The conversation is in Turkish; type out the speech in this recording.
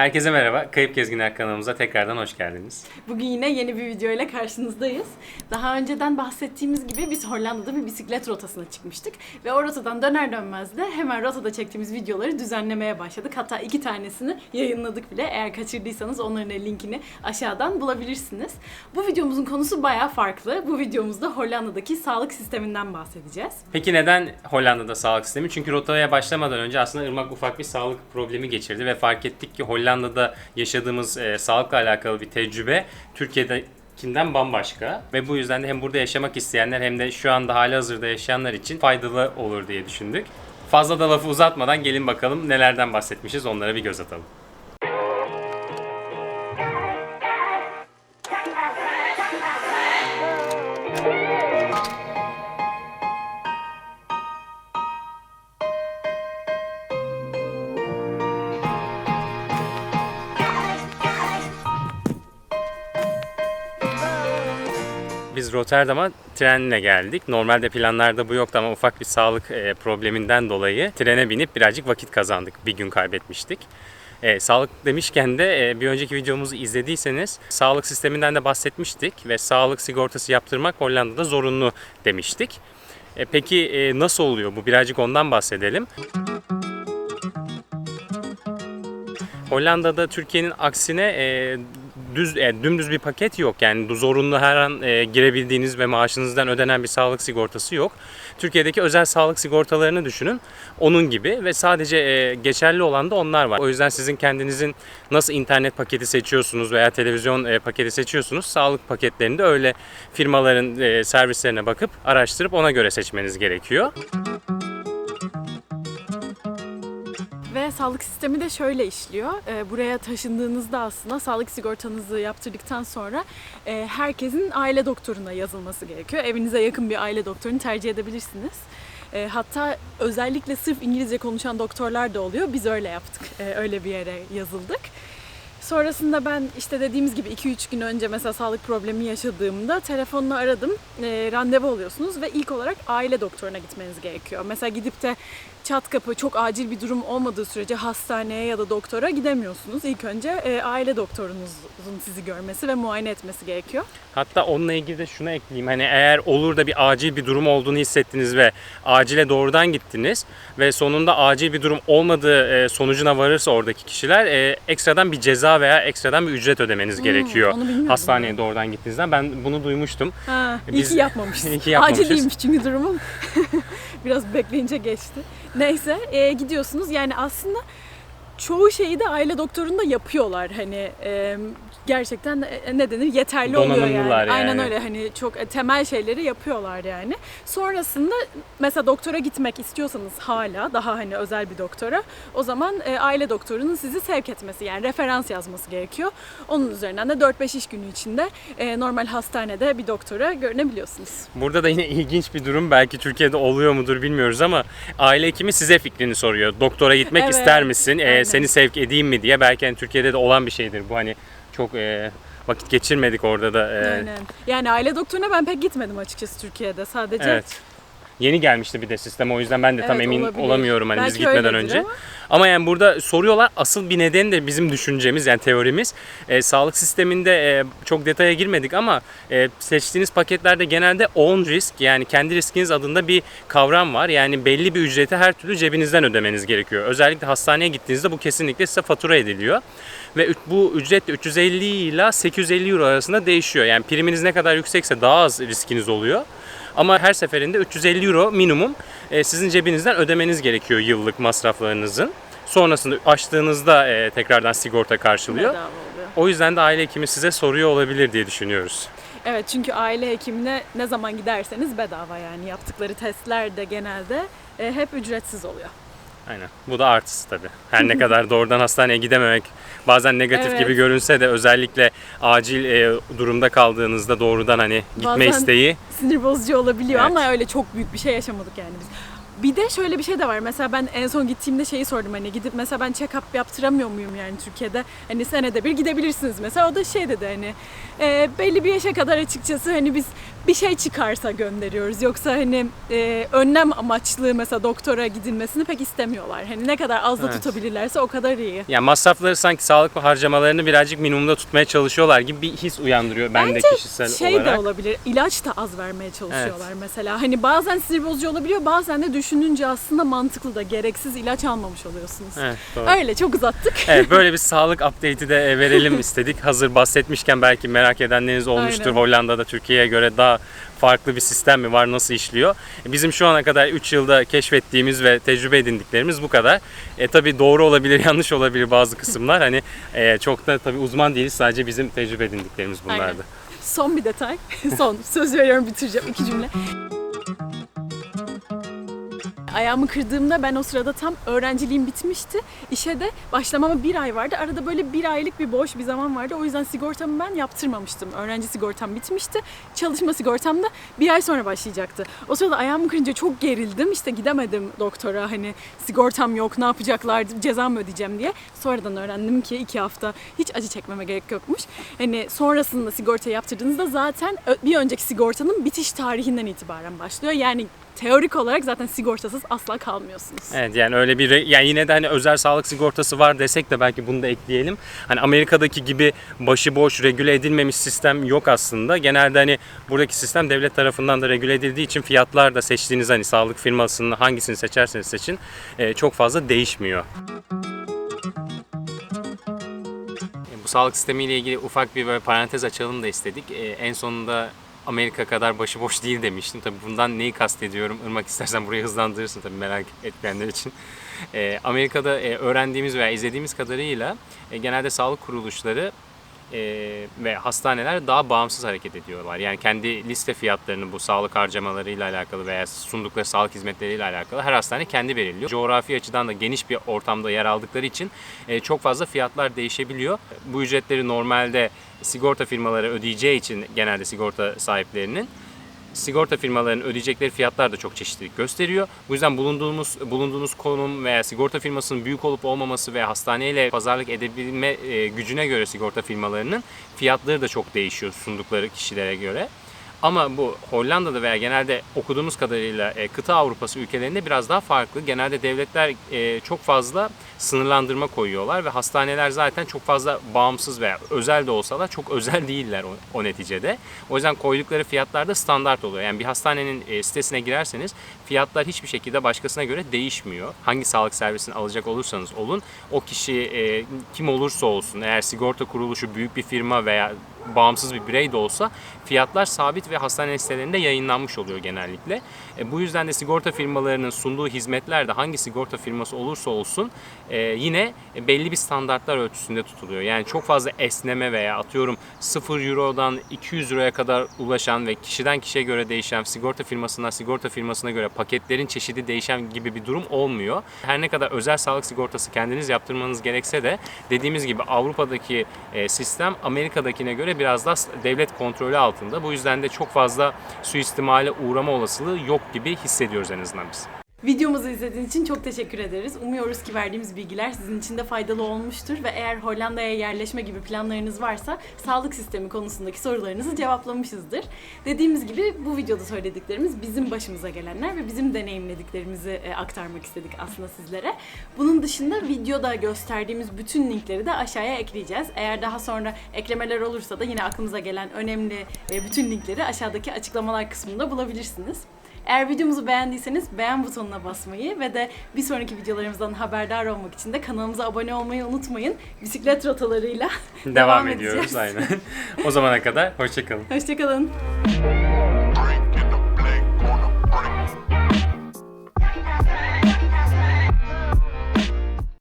Herkese merhaba. Kayıp Gezginler kanalımıza tekrardan hoş geldiniz. Bugün yine yeni bir video ile karşınızdayız. Daha önceden bahsettiğimiz gibi biz Hollanda'da bir bisiklet rotasına çıkmıştık. Ve o rotadan döner dönmez de hemen rotada çektiğimiz videoları düzenlemeye başladık. Hatta iki tanesini yayınladık bile. Eğer kaçırdıysanız onların linkini aşağıdan bulabilirsiniz. Bu videomuzun konusu bayağı farklı. Bu videomuzda Hollanda'daki sağlık sisteminden bahsedeceğiz. Peki neden Hollanda'da sağlık sistemi? Çünkü rotaya başlamadan önce aslında Irmak ufak bir sağlık problemi geçirdi ve fark ettik ki Hollanda'da yaşadığımız e, sağlıkla alakalı bir tecrübe Türkiye'dekinden bambaşka ve bu yüzden de hem burada yaşamak isteyenler hem de şu anda hali hazırda yaşayanlar için faydalı olur diye düşündük. Fazla da lafı uzatmadan gelin bakalım nelerden bahsetmişiz onlara bir göz atalım. Biz Rotterdam'a trenle geldik. Normalde planlarda bu yoktu ama ufak bir sağlık e, probleminden dolayı trene binip birazcık vakit kazandık. Bir gün kaybetmiştik. E, sağlık demişken de e, bir önceki videomuzu izlediyseniz sağlık sisteminden de bahsetmiştik ve sağlık sigortası yaptırmak Hollanda'da zorunlu demiştik. E, peki e, nasıl oluyor bu? Birazcık ondan bahsedelim. Hollanda'da Türkiye'nin aksine e, düz e, dümdüz bir paket yok. Yani zorunlu her an e, girebildiğiniz ve maaşınızdan ödenen bir sağlık sigortası yok. Türkiye'deki özel sağlık sigortalarını düşünün. Onun gibi ve sadece e, geçerli olan da onlar var. O yüzden sizin kendinizin nasıl internet paketi seçiyorsunuz veya televizyon e, paketi seçiyorsunuz. Sağlık paketlerinde öyle firmaların e, servislerine bakıp araştırıp ona göre seçmeniz gerekiyor. Sağlık sistemi de şöyle işliyor. Ee, buraya taşındığınızda aslında sağlık sigortanızı yaptırdıktan sonra e, herkesin aile doktoruna yazılması gerekiyor. Evinize yakın bir aile doktorunu tercih edebilirsiniz. E, hatta özellikle sırf İngilizce konuşan doktorlar da oluyor. Biz öyle yaptık. E, öyle bir yere yazıldık. Sonrasında ben işte dediğimiz gibi 2-3 gün önce mesela sağlık problemi yaşadığımda telefonla aradım. E, randevu alıyorsunuz ve ilk olarak aile doktoruna gitmeniz gerekiyor. Mesela gidip de çat kapı çok acil bir durum olmadığı sürece hastaneye ya da doktora gidemiyorsunuz. İlk önce e, aile doktorunuzun sizi görmesi ve muayene etmesi gerekiyor. Hatta onunla ilgili de şunu ekleyeyim. Hani eğer olur da bir acil bir durum olduğunu hissettiniz ve acile doğrudan gittiniz ve sonunda acil bir durum olmadığı e, sonucuna varırsa oradaki kişiler e, ekstradan bir ceza veya ekstradan bir ücret ödemeniz gerekiyor. onu bilmiyordum Hastaneye doğrudan gittiğinizden. Ben bunu duymuştum. Ha, iyi Biz- ki yapmamışsın. İyi ki yapmamışız. Acil değilmiş çünkü durumum. Biraz bekleyince geçti. Neyse e, gidiyorsunuz. Yani aslında çoğu şeyi de aile doktorunda yapıyorlar. Hani e, gerçekten e, ne denir yeterli oluyor yani. Yani. Aynen öyle hani çok e, temel şeyleri yapıyorlar yani. Sonrasında mesela doktora gitmek istiyorsanız hala daha hani özel bir doktora o zaman e, aile doktorunun sizi sevk etmesi yani referans yazması gerekiyor. Onun üzerinden de 4-5 iş günü içinde e, normal hastanede bir doktora görünebiliyorsunuz. Burada da yine ilginç bir durum. Belki Türkiye'de oluyor mudur bilmiyoruz ama aile hekimi size fikrini soruyor. Doktora gitmek Evet, ister misin? E, seni sevk edeyim mi diye. Belki hani Türkiye'de de olan bir şeydir. Bu hani çok e, vakit geçirmedik orada da. e, Aynen. Yani aile doktoruna ben pek gitmedim açıkçası Türkiye'de. Sadece Evet. Yeni gelmişti bir de sistem o yüzden ben de tam Evet, emin olabilir. olamıyorum hani biz Belki gitmeden öyledir önce. ama. Ama yani burada soruyorlar asıl bir nedeni de bizim düşüncemiz yani teorimiz. E, sağlık sisteminde e, çok detaya girmedik ama e, seçtiğiniz paketlerde genelde own risk yani kendi riskiniz adında bir kavram var. Yani belli bir ücreti her türlü cebinizden ödemeniz gerekiyor. Özellikle hastaneye gittiğinizde bu kesinlikle size fatura ediliyor. Ve ü- bu ücret de 350 ile 850 euro arasında değişiyor. Yani priminiz ne kadar yüksekse daha az riskiniz oluyor. Ama her seferinde 350 euro minimum e, sizin cebinizden ödemeniz gerekiyor yıllık masraflarınızın. Sonrasında açtığınızda e, tekrardan sigorta karşılıyor. bedava oluyor. O yüzden de aile hekimi size soruyor olabilir diye düşünüyoruz. Evet çünkü aile hekimine ne zaman giderseniz bedava yani yaptıkları testler de genelde e, hep ücretsiz oluyor. Aynen. Bu da artısı tabii. Her ne kadar doğrudan hastaneye gidememek bazen negatif Evet. gibi görünse de özellikle acil e, durumda kaldığınızda doğrudan hani gitme Bazen- isteği Sinir bozucu olabiliyor Evet. ama öyle çok büyük bir şey yaşamadık yani biz. Bir de şöyle bir şey de var. Mesela ben en son gittiğimde şeyi sordum hani gidip mesela ben check-up yaptıramıyor muyum yani Türkiye'de? Hani senede bir gidebilirsiniz mesela. O da şey dedi hani e, belli bir yaşa kadar açıkçası hani biz bir şey çıkarsa gönderiyoruz. Yoksa hani e, önlem amaçlı mesela doktora gidilmesini pek istemiyorlar. Hani ne kadar az da Evet. tutabilirlerse o kadar iyi. Yani masrafları sanki sağlık harcamalarını birazcık minimumda tutmaya çalışıyorlar gibi bir his uyandırıyor bende Bence kişisel şey olarak. de olabilir. ilaç da az vermeye çalışıyorlar mesela. Hani bazen sinir bozucu olabiliyor. Bazen de düşününce aslında mantıklı da gereksiz ilaç almamış oluyorsunuz. Evet, doğru. Öyle çok uzattık. Evet böyle bir sağlık update'i de e, verelim istedik. Hazır bahsetmişken belki merak edenleriniz olmuştur. Aynen. Hollanda'da Türkiye'ye göre daha farklı bir sistem mi var, nasıl işliyor? Bizim şu ana kadar 3 yılda keşfettiğimiz ve tecrübe edindiklerimiz bu kadar. E tabii doğru olabilir, yanlış olabilir bazı kısımlar. Hani e, çok da tabii uzman değiliz. Sadece bizim tecrübe edindiklerimiz bunlardı. Aynen. Son bir detay. Son. Söz veriyorum bitireceğim. iki cümle. Ayağımı kırdığımda ben o sırada tam öğrenciliğim bitmişti. İşe de başlamama bir ay vardı. Arada böyle bir aylık bir boş bir zaman vardı. O yüzden sigortamı ben yaptırmamıştım. Öğrenci sigortam bitmişti. Çalışma sigortam da bir ay sonra başlayacaktı. O sırada ayağımı kırınca çok gerildim. İşte gidemedim doktora hani sigortam yok ne yapacaklar ceza mı ödeyeceğim diye. Sonradan öğrendim ki iki hafta hiç acı çekmeme gerek yokmuş. Hani sonrasında sigorta yaptırdığınızda zaten bir önceki sigortanın bitiş tarihinden itibaren başlıyor. Yani teorik olarak zaten sigortasız asla kalmıyorsunuz. Evet yani öyle bir yani yine de hani özel sağlık sigortası var desek de belki bunu da ekleyelim. Hani Amerika'daki gibi başıboş regüle edilmemiş sistem yok aslında. Genelde hani buradaki sistem devlet tarafından da regüle edildiği için fiyatlar da seçtiğiniz hani sağlık firmasının hangisini seçerseniz seçin e, çok fazla değişmiyor. Bu sağlık sistemiyle ilgili ufak bir böyle parantez açalım da istedik. E, en sonunda Amerika kadar başıboş değil demiştim. Tabii bundan neyi kastediyorum? Irmak istersen burayı hızlandırırsın tabii merak etmeyenler için. E, Amerika'da e, öğrendiğimiz veya izlediğimiz kadarıyla e, genelde sağlık kuruluşları e, ve hastaneler daha bağımsız hareket ediyorlar. Yani kendi liste fiyatlarını bu sağlık harcamalarıyla alakalı veya sundukları sağlık hizmetleriyle alakalı her hastane kendi belirliyor. Coğrafi açıdan da geniş bir ortamda yer aldıkları için e, çok fazla fiyatlar değişebiliyor. Bu ücretleri normalde sigorta firmaları ödeyeceği için genelde sigorta sahiplerinin sigorta firmalarının ödeyecekleri fiyatlar da çok çeşitlilik gösteriyor. Bu yüzden bulunduğumuz bulunduğunuz konum veya sigorta firmasının büyük olup olmaması ve hastaneyle pazarlık edebilme e, gücüne göre sigorta firmalarının fiyatları da çok değişiyor sundukları kişilere göre. Ama bu Hollanda'da veya genelde okuduğumuz kadarıyla e, kıta Avrupası ülkelerinde biraz daha farklı. Genelde devletler e, çok fazla sınırlandırma koyuyorlar ve hastaneler zaten çok fazla bağımsız veya özel de olsalar çok özel değiller o, o neticede. O yüzden koydukları fiyatlar da standart oluyor. Yani bir hastanenin e, sitesine girerseniz fiyatlar hiçbir şekilde başkasına göre değişmiyor. Hangi sağlık servisini alacak olursanız olun o kişi e, kim olursa olsun eğer sigorta kuruluşu büyük bir firma veya bağımsız bir birey de olsa fiyatlar sabit ve hastane sitelerinde yayınlanmış oluyor genellikle. E, bu yüzden de sigorta firmalarının sunduğu hizmetler de hangi sigorta firması olursa olsun e, yine belli bir standartlar ölçüsünde tutuluyor. Yani çok fazla esneme veya atıyorum 0 Euro'dan 200 Euro'ya kadar ulaşan ve kişiden kişiye göre değişen sigorta firmasından sigorta firmasına göre paketlerin çeşidi değişen gibi bir durum olmuyor. Her ne kadar özel sağlık sigortası kendiniz yaptırmanız gerekse de dediğimiz gibi Avrupa'daki e, sistem Amerika'dakine göre biraz daha devlet kontrolü altında. Bu yüzden de çok fazla suistimale uğrama olasılığı yok gibi hissediyoruz en azından biz. Videomuzu izlediğiniz için çok teşekkür ederiz. Umuyoruz ki verdiğimiz bilgiler sizin için de faydalı olmuştur ve eğer Hollanda'ya yerleşme gibi planlarınız varsa sağlık sistemi konusundaki sorularınızı cevaplamışızdır. Dediğimiz gibi bu videoda söylediklerimiz bizim başımıza gelenler ve bizim deneyimlediklerimizi e, aktarmak istedik aslında sizlere. Bunun dışında videoda gösterdiğimiz bütün linkleri de aşağıya ekleyeceğiz. Eğer daha sonra eklemeler olursa da yine aklımıza gelen önemli e, bütün linkleri aşağıdaki açıklamalar kısmında bulabilirsiniz. Eğer videomuzu beğendiyseniz beğen butonuna basmayı ve de bir sonraki videolarımızdan haberdar olmak için de kanalımıza abone olmayı unutmayın. Bisiklet rotalarıyla Devam, devam ediyoruz aynen. o zamana kadar hoşçakalın. Hoşçakalın.